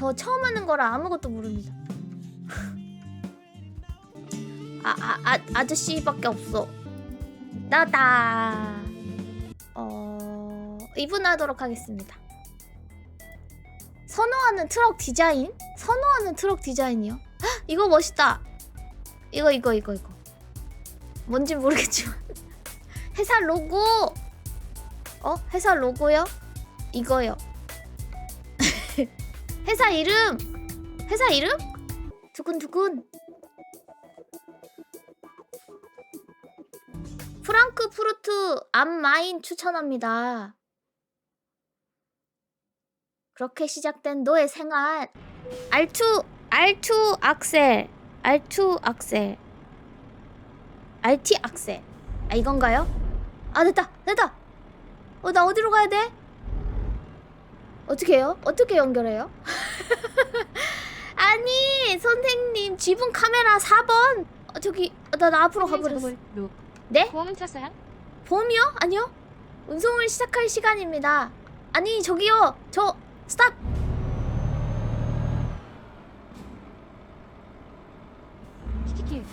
저 처음 하는 거라 아무것도 모릅니다. 아, 아, 아 아저씨밖에 없어. 나다. 어, 이분하도록 하겠습니다. 선호하는 트럭 디자인? 선호하는 트럭 디자인이요? 헉, 이거 멋있다. 이거 이거 이거 이거. 뭔지 모르겠지만 회사 로고. 어? 회사 로고요? 이거요. 회사 이름. 회사 이름? 두근두근. 프랑크푸르트 암마인 추천합니다. 그렇게 시작된 너의 생활. 알투 알투 악셀. 알투 악셀. 알티 악셀. 아 이건가요? 아 됐다 됐다. 어 나 어디로 가야 돼? 어떻게 해요? 어떻게 연결해요? 아니 선생님 지붕 카메라 4번. 어, 저기 어, 나, 나 앞으로 가버렸어. 로 네? 보험은 쳤어요? 봄이요? 아니요. 운송을 시작할 시간입니다. 아니 저기요. 저 스탑. 키키키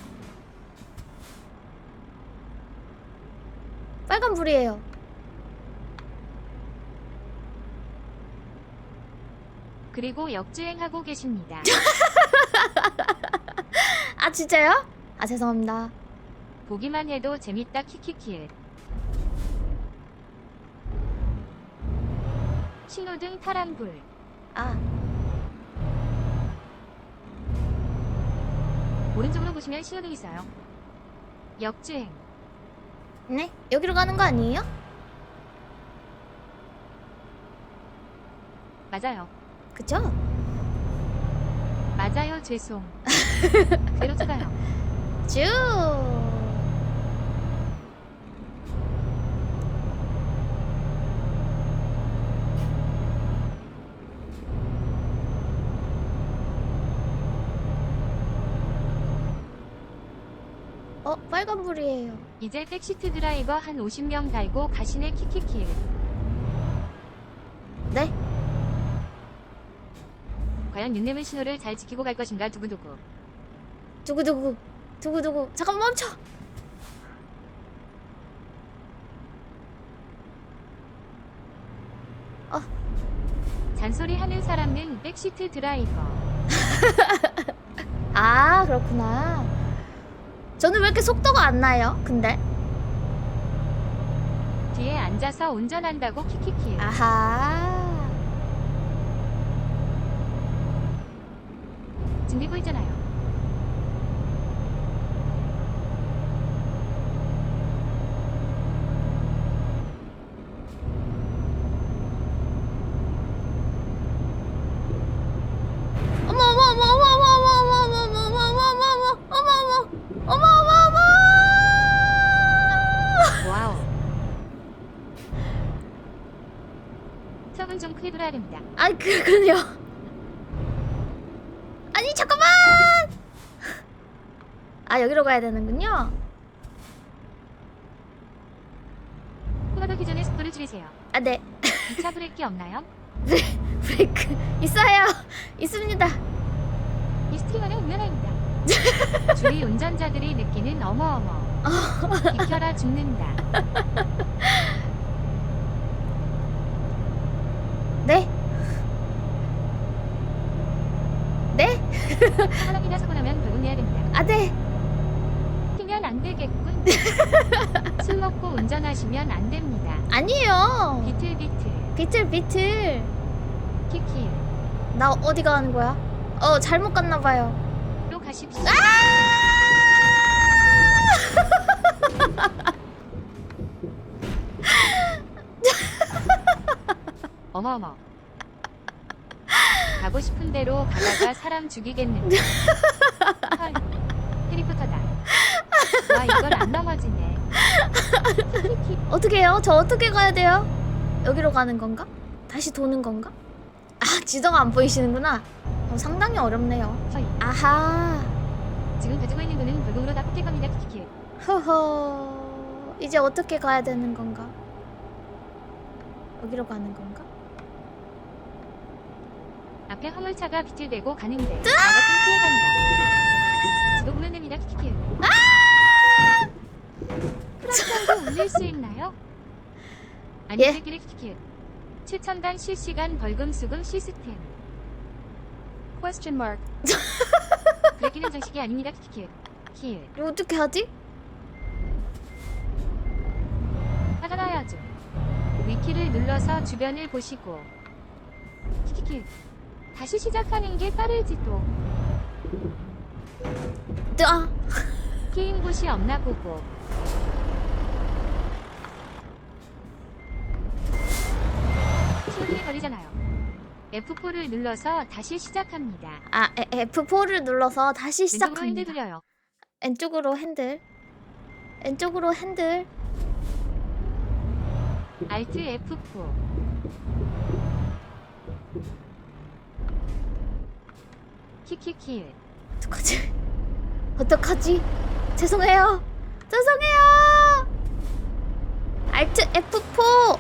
빨간 불이에요. 그리고 역주행하고 계십니다. 아 진짜요? 아 죄송합니다. 보기만 해도 재밌다 키키키 신호등 파란불 아 오른쪽으로 보시면 신호등 있어요. 역주행 네? 여기로 가는 거 아니에요? 맞아요. 그죠? 맞아요 죄송. 쳐가요. 쭉. 어 빨간 불이에요. 이제 백시트 드라이버 한 50명 달고 가시네 키키키 네? 과연 윤내문 신호를 잘 지키고 갈 것인가 두구두구 두구 두구 두구 두구 잠깐 멈춰. 잔소리 하는 사람은 백시트 드라이버 아 그렇구나. 저는 왜 이렇게 속도가 안 나요? 근데 뒤에 앉아서 운전한다고 키키키 아하. 준비고 있잖아요 어머 어머 어머 어머 어머 어머 어머 어머 어머 어머 어머 어머 어머 어머 어머 어머 와우 턱은 좀 크게 돌아야 됩니다 아 그렇군요. 아니 잠깐만. 아 여기로 가야 되는군요. 더기 전에 속도를 줄이세요 아 네. 2차 브레이크 없나요? 브레이크 있어요. 있습니다. 이 스티커는 운전합니다 주위 운전자들이 느끼는 어머어머 비켜라 죽는다 네. 네? 사람이다 사고 나면 벌금 내야 됩니다 아 네. 튀면 안 되겠군 술 먹고 운전하시면 안 됩니다. 아니에요. 비틀비틀. 비틀 비틀. 키키 나 어디 가는 거야? 어 잘못 갔나 봐요. 로 가십시오. 어머어머. 가고 싶은 대로 가다가 사람 죽이겠는데. 헐. 해리포터다. 와 이걸 안 넘어지네 어떻게 해요? 저 어떻게 가야 돼요? 여기로 가는 건가? 다시 도는 건가? 아 지도가 안 보이시는구나. 어, 상당히 어렵네요. 허이 아하. 지금 가지고 있는 돈은 벌금으로 다 겁니다 키키키 허허. 이제 어떻게 가야 되는 건가? 여기로 가는 건가? 앞에 화물차가 비틀대고 가는데 나 같은 피해간다. 녹는입니다 키키키. 프랑스어도 울릴 수 있나요? 아니 예. 키키키. 최첨단 실시간 벌금 수금 시스템. Question mark. 그래기는 정식이 아닙니다 키키키. 킬. 이거 어떻게 하지? 화가 나야죠. 위키를 눌러서 주변을 보시고 키키키 다시 시작하는 게 빠를지도 뜨- 아 게임 곳이 없나 보고 시간이 걸리잖아요. F4를 눌러서 다시 시작합니다. 아, 에- F4를 눌러서 다시 왼쪽으로 핸들 시작합니다. 돌려요. 왼쪽으로 핸들. 왼쪽으로 핸들. Alt F4 키키킬 어떡하지? 어떡하지? 죄송해요. 죄송해요. Alt F4.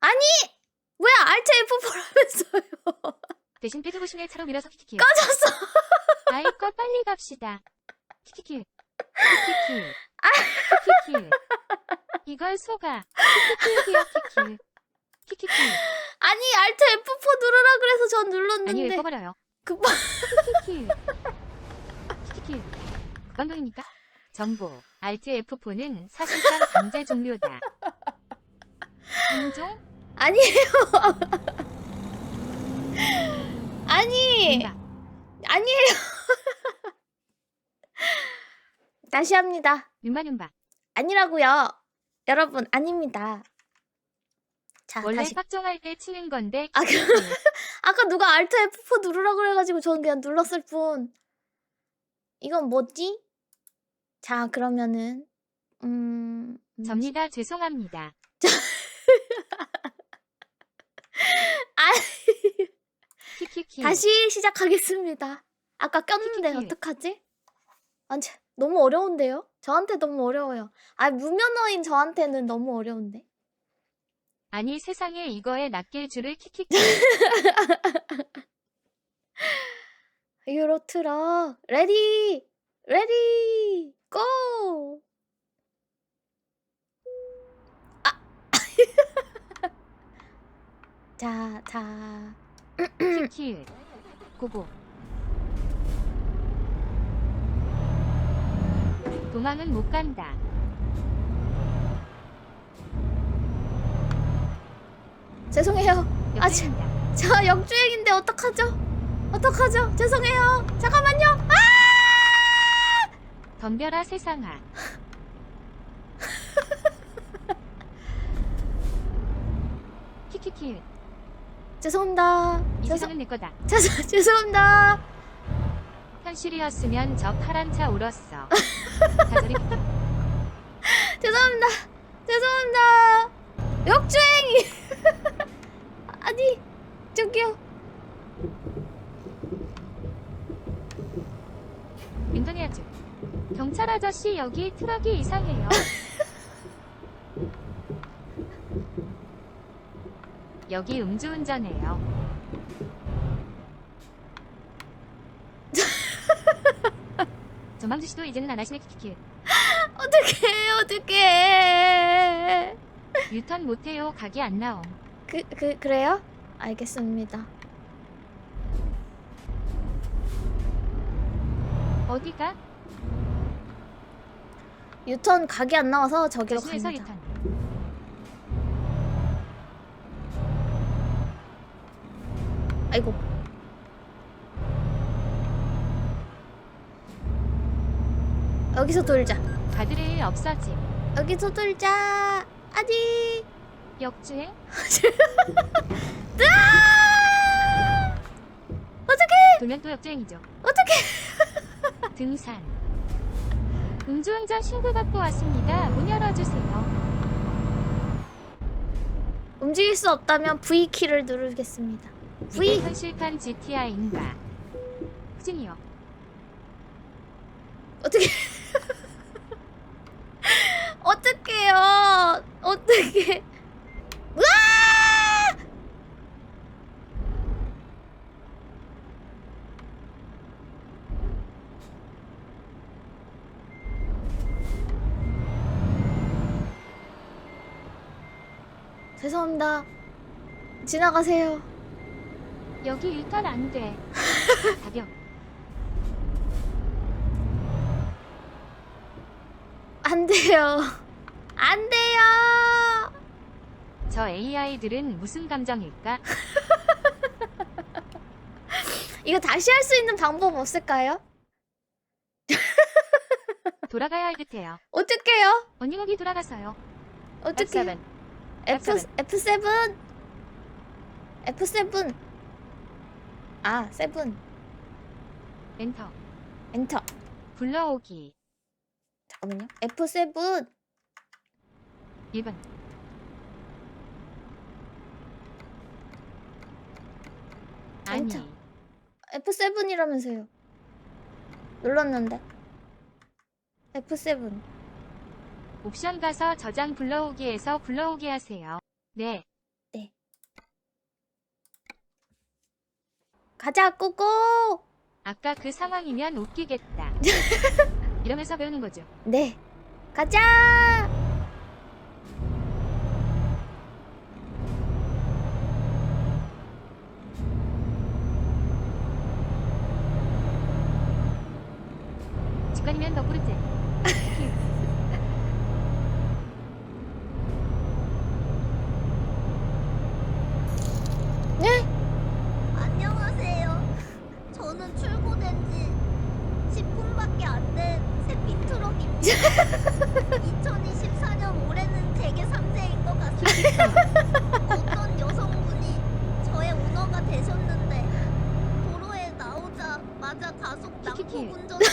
아니! 왜 Alt F4라면서요? 대신 시내 차로 밀어서 키키킬 꺼졌어. 아이 거 빨리 갑시다. 키키킬. 키키킬. 키키킬. 이걸 속아. 키키킬이야 키킬. 키키킬. 아니 Alt F4 누르라 그래서 전 아니 눌렀는데 왜 꺼버려요? 급한 키키킬. 키 키킬. 건동입니까? 정보. Alt F4는 사실상 강제 종료다. 인종? 아니에요. 아니 응답. 아니에요. 다시 합니다. 윤마윤바. 아니라고요. 여러분 아닙니다. 자 원래 다시. 빡종할 때 치는 건데 아, 키키킬. 아까 누가 Alt F4 누르라 그래가지고 저는 그냥 눌렀을 뿐. 이건 뭐지? 자 그러면은 음. 접니다. 죄송합니다. 아. 다시 시작하겠습니다. 아까 꼈는데 키키키. 어떡하지? 아니 너무 어려운데요? 저한테 너무 어려워요. 아 무면허인 저한테는 너무 어려운데. 아니 세상에 이거에 낚일 줄을 키키 킬. 유로트럭 레디 레디 고. 아. 자, 자. 키킬. 고고. 도망은 못 간다. 죄송해요. 아, 지- 역주행이다. 저 역주행인데 어떡하죠? 어떡하죠? 죄송해요. 잠깐만요. 덤벼라 세상아. 키키킬. 죄송합니다. 이 죄송 세상은 내 거다. 죄송 죄송합니다. 현실이었으면 저 파란 차 울었어. 죄송합니다. 죄송합니다. 역주행이 아니 저기요. 민don해야죠. 경찰 아저씨 여기 트럭이 이상해요. 여기 음주운전해요. 조망주 씨도 이제는 안 하시네 키키키. 어떡해 어떡해. 유턴 못해요. 각이 안 나옴. 그, 그, 그래요? 알겠습니다. 어디가? 유턴 각이 안 나와서 저기로 조심해서 갑니다. 유턴. 아이고. 여기서 돌자. 가드레일 없어짐. 여기서 돌자. 아니. 역주행? 으아! 어떡해! 돌면 또 역주행이죠. 어떡해! 등산. 음주운전 신고 받고 왔습니다. 문 열어주세요. 움직일 수 없다면 V 키를 누르겠습니다. 이게 V. 현실판 GTI인가? 후진이요. 어떻게? 어떡해요? 어떻게? 으아! 죄송합니다. 지나가세요. 여기 일단 안 돼. 가격. 안 돼요. 안 돼요. 저 AI들은 무슨 감정일까? 이거 다시 할 수 있는 방법 없을까요? 돌아가야 할 듯해요. 어떡해요? 언니 거기 돌아갔어요. 어떡해? F7. F F7. F7 F7 아, 7 엔터. 엔터. 불러오기. 잠깐만요. F7 1번. 아니. 엔터. F7이라면서요. 눌렀는데. F7. 옵션 가서 저장 불러오기에서 불러오기 하세요. 네. 가자, 꼬꼬! 아까 그 상황이면 웃기겠다. 이러면서 배우는 거죠. 네. 가자! 직관이면 더 꾸르지. 네? 안녕하세요. 저는 출고된 지 10분밖에 안 된 새핀 트럭입니다. 2024년 올해는 제게 3세인 것 같습니다. 어떤 여성분이 저의 오너가 되셨는데 도로에 나오자마자 키키키. 운전으로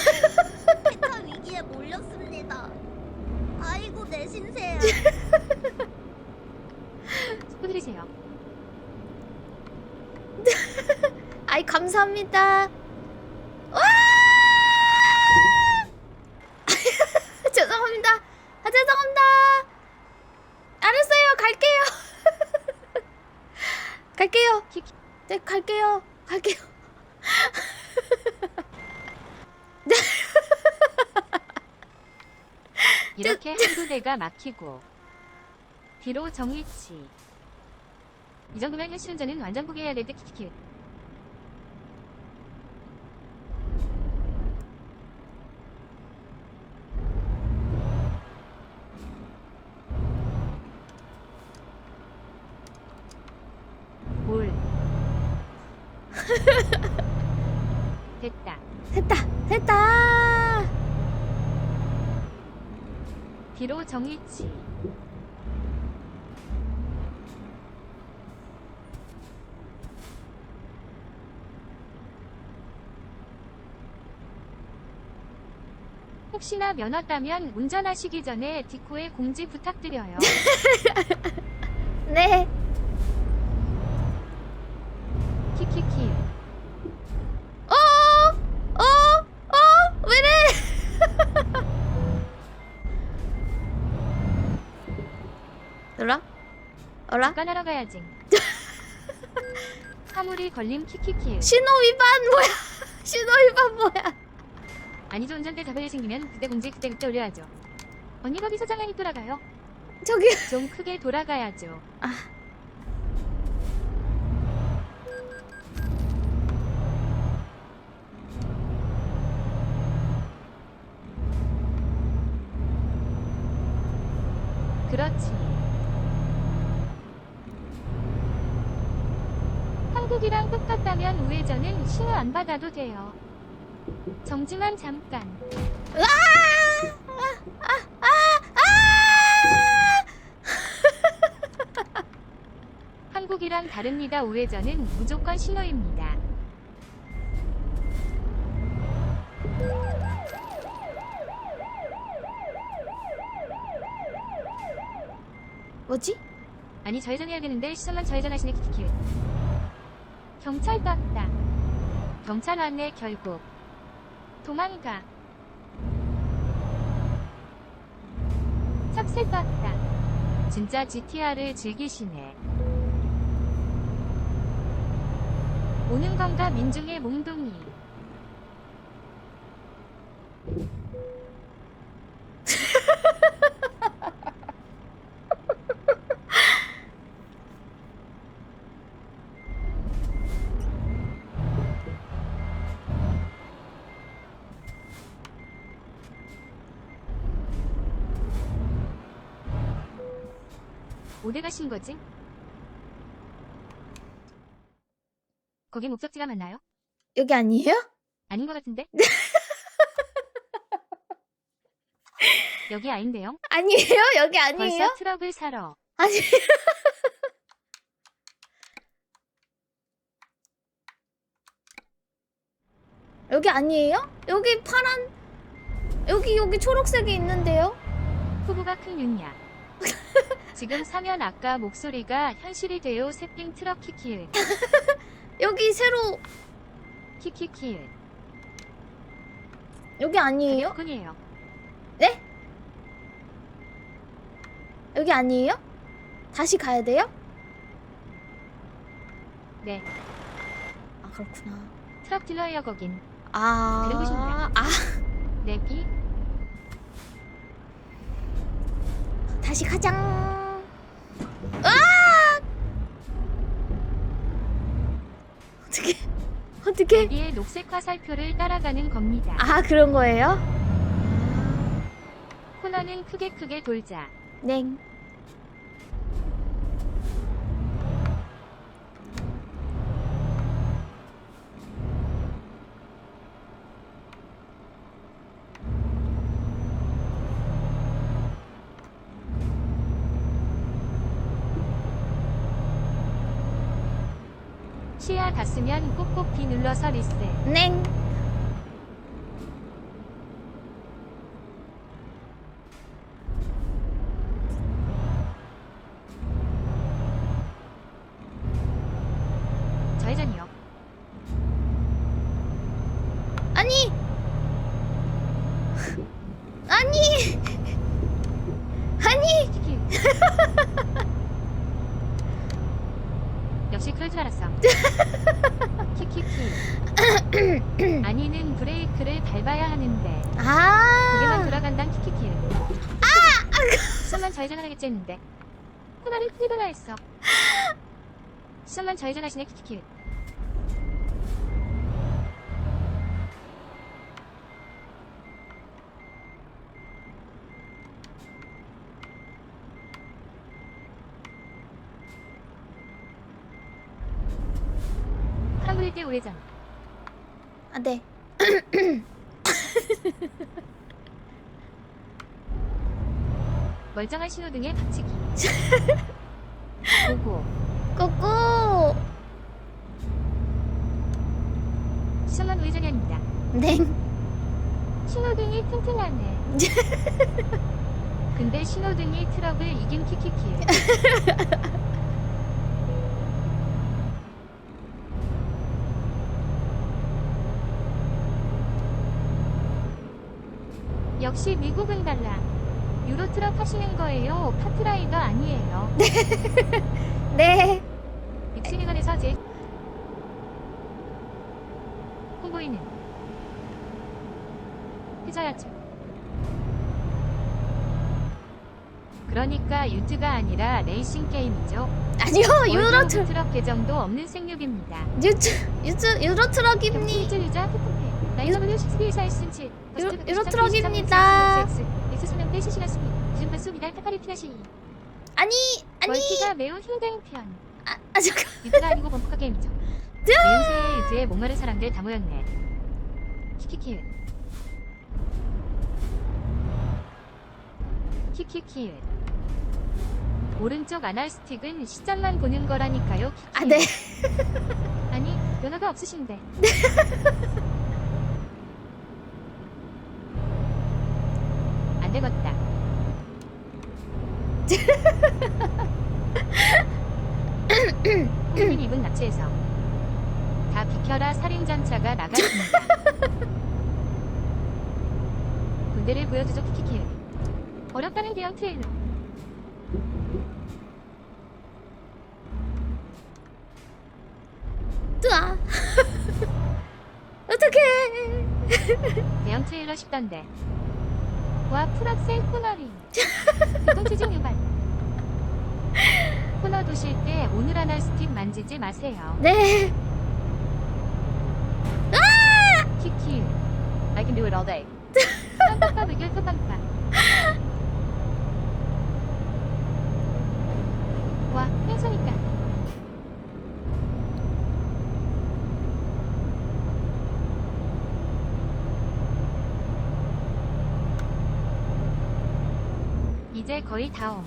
폐차 위기에 몰렸습니다. 아이고 내 신세야. 축구드리세요. 아이, 감사합니다. 와! 죄송합니다. 아, 죄송합니다. 알았어요. 갈게요. 갈게요. 네, 갈게요. 갈게요. 이렇게 한두 대가 막히고 뒤로 정위치. 이 정도면 현실운전은 완전 포기해야 될 듯 키키키. 뭘? 됐다. 됐다. 됐다. 뒤로 정위치. 혹시나 면허 따면 운전하시기 전에 디코에 공지 부탁드려요. 네. 키키키. 어! 어! 어! 왜래? 놀라? 어라? 습관하러 가야지. 사물이 걸림 키키키. 신호 위반 뭐야? 신호 위반 뭐야? 아니죠 운전대 일 생기면 그때 공지 그때 그때 올려야죠. 언니 거기서 장난이 돌아가요. 저기 좀 크게 돌아가야죠. 그 신호 안 받아도 돼요. 정지만 잠깐. 아! 아! 아! 아! 한국이랑 다릅니다. 우회전은 무조건 신호입니다. 뭐지? 아니 좌회전해야 되는데 시선만 좌회전하시네 키키키. 경찰 떴다. 경찰 왔네 결국. 도망가. 찹새 떴다. 진짜 GTR을 즐기시네. 오는 건가 민중의 몽둥이. 어디 가신 거지? 거기 목적지가 맞나요? 여기 아니에요? 아닌 것 같은데? 여기 아닌데요? 아니에요? 여기 아니에요? 벌써 트럭을 사러. 아니. 여기 아니에요? 여기 파란 여기 여기 초록색이 있는데요? 후보가 큰 윤야. 지금 사면 아까 목소리가 현실이 돼요. 새삥 트럭 키키을. 여기 새로 키키키을. 여기 아니에요? 군이에요. 여기 아니에요? 다시 가야 돼요? 네. 아 그렇구나. 트럭 딜러예요 거긴. 아. 그리고 싶냐? 아 내비 다시 가장. 아! 어떻게 어떻게? 내비의 녹색 화살표를 따라가는 겁니다. 아 그런 거예요? 코너는 크게 크게 돌자. 네. 시야 닿으면 꼭꼭 B 눌러서 리셋. 넹. 좌회전이요. 아니. 아니. 아니. 키키. 역시 그럴 줄 알았어. 키키키. 아니는 브레이크를 밟아야 하는데 고개만 아. 돌아간단 키키키. 아! 시험만 했는데 코너를 돌아 했어. 시험만 좌회전하시네 키키키. 한국일 때 우회전. 아 네. 멀쩡한 신호등에 박치기. 꼬꼬. 시험만 우회전이 아닙니다. 넹. 신호등이 튼튼하네. 근데 신호등이 트럭을 이긴 키키키. 역시 미국은 달라. 유로 트럭 하시는 거예요. 카트라이더 아니에요. 네. 입수기관에서 제 홍보인은 해줘야죠. 그러니까 유트가 아니라 레이싱 게임이죠. 아니요 유로 월드 트 오브 트럭 계정도 없는 생육입니다. 유트 유트 유로 트럭입니. 경치 유자 후프페 나이너블 1414 유로- 유로 트럭입니다. 엑스 소년 때 실시간 수비 기준판 수 미달 타파리티나시 아니 아니. 멀티가 매우 힘든 편 아, 아 잠깐. 유트가 아니고 범퍼카 게임이죠. 매운새에 유트에 목마른 사람들 다 모였네. 키키키. 키키키. 오른쪽 아날 스틱은 시점만 보는 거라니까요. 키키. 아 네. 아니 면허가 없으신데. 안 되겠다. 홍빈 입은 납치해서 다 비켜라 살인전차가 나갔습니다. 군대를 보여주죠 키키키. 어렵다는 대형 트레일러. 뜨아. 어떡해. 대형 트레일러 싶던데. 와 프락셀 코너링. 교통체증 유발. 코너 도실 때 오늘 하나 스틱 만지지 마세요. 네. 키키. I can do it all day. 깜빡 의결 깜빡. 와, 횡소니까. 이제 거의 다옴.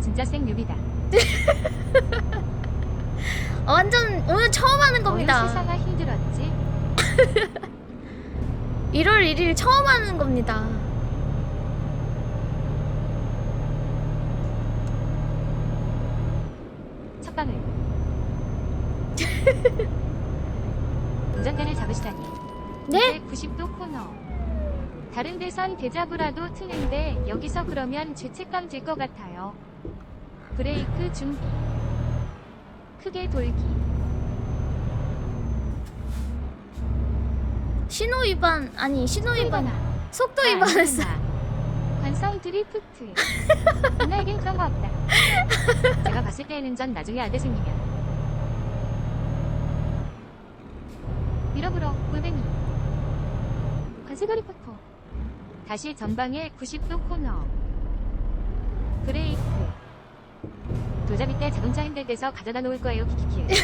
진짜 생 뉴비다. 어, 완전 오늘 처음 하는 겁니다. 시사가 힘들었지? 1월 1일 처음 하는 겁니다. 첫 방을. 운전대를 잡으시다니. 네? 이제 90도 코너. 데선 대자부라도 트는데 여기서 그러면 죄책감 질 것 같아요. 브레이크 준비. 크게 돌기. 신호 위반 아니 신호 위반 아, 속도 위반했어. 관성 드리프트. 나에겐 그런 거 없다. 제가 봤을 때에는 전 나중에 아들 생기면 밀어불어 골뱅이. 관세거리 포토. 다시 전방에 90도 코너. 브레이크. 도자기 때 자동차 힘들 때서 가져다 놓을 거예요 키키키.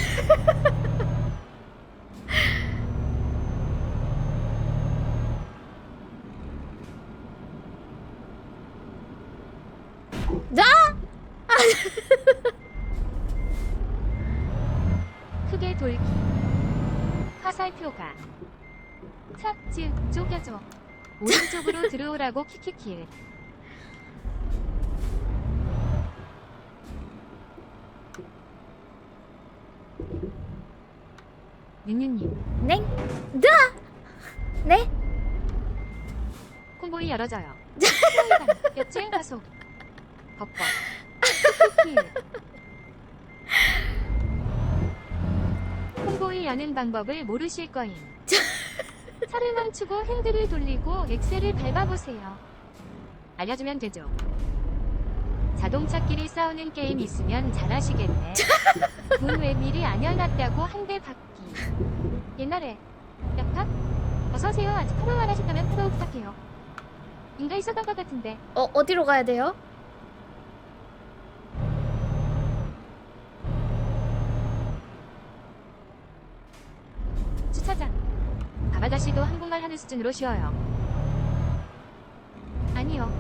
자! 크게 돌기. 화살표가. 삭즈 쪼개줘. 오른쪽으로 들어오라고 키키키. 윤유님, 네? 자! 네? 콤보이 열어줘요. 역주행 가속. 키키키. 콤보이 여는 방법을 모르실 거임. 차를 멈추고 핸들을 돌리고 엑셀을 밟아보세요. 알려주면 되죠. 자동차끼리 싸우는 게임 있으면 잘하시겠네. 문왜 미리 안 열놨다고 한 대 받기. 옛날에 약탑? 어서오세요. 아직 프로 안 하셨다면 프로 부탁해요. 인가 있었던 것 같은데. 어 어디로 가야 돼요? 주차장. 바바다시도 한국말 하는 수준으로 쉬워요. 아니요.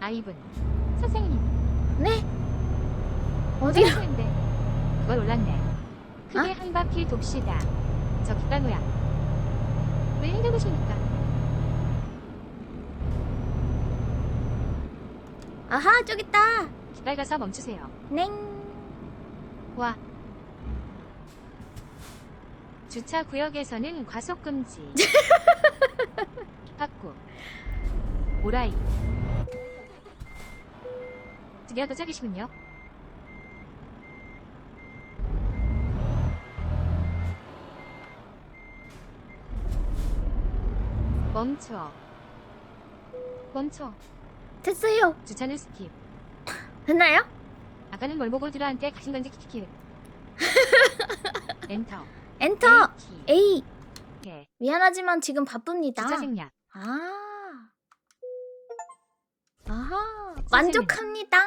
아이분. 선생님. 네? 어디로? 어디인데? 그걸 올랐네. 크게 어? 한 바퀴 돕시다. 저 깃발모양. 왜 힘들으십니까? 아하 저기 있다. 깃발 가서 멈추세요. 냉. 와. 주차 구역에서는 과속 금지. 받고. 오라이. 드디어 도착이시군요. 멈춰. 멈춰. 됐어요. 주차는 스킵. 됐나요? 아까는 뭘 보고 드라한테 가신 건지 키키키. 엔터. 엔터. 키. A. 개. 미안하지만 지금 바쁩니다. 주차 생략. 아. 아하. 만족합니다.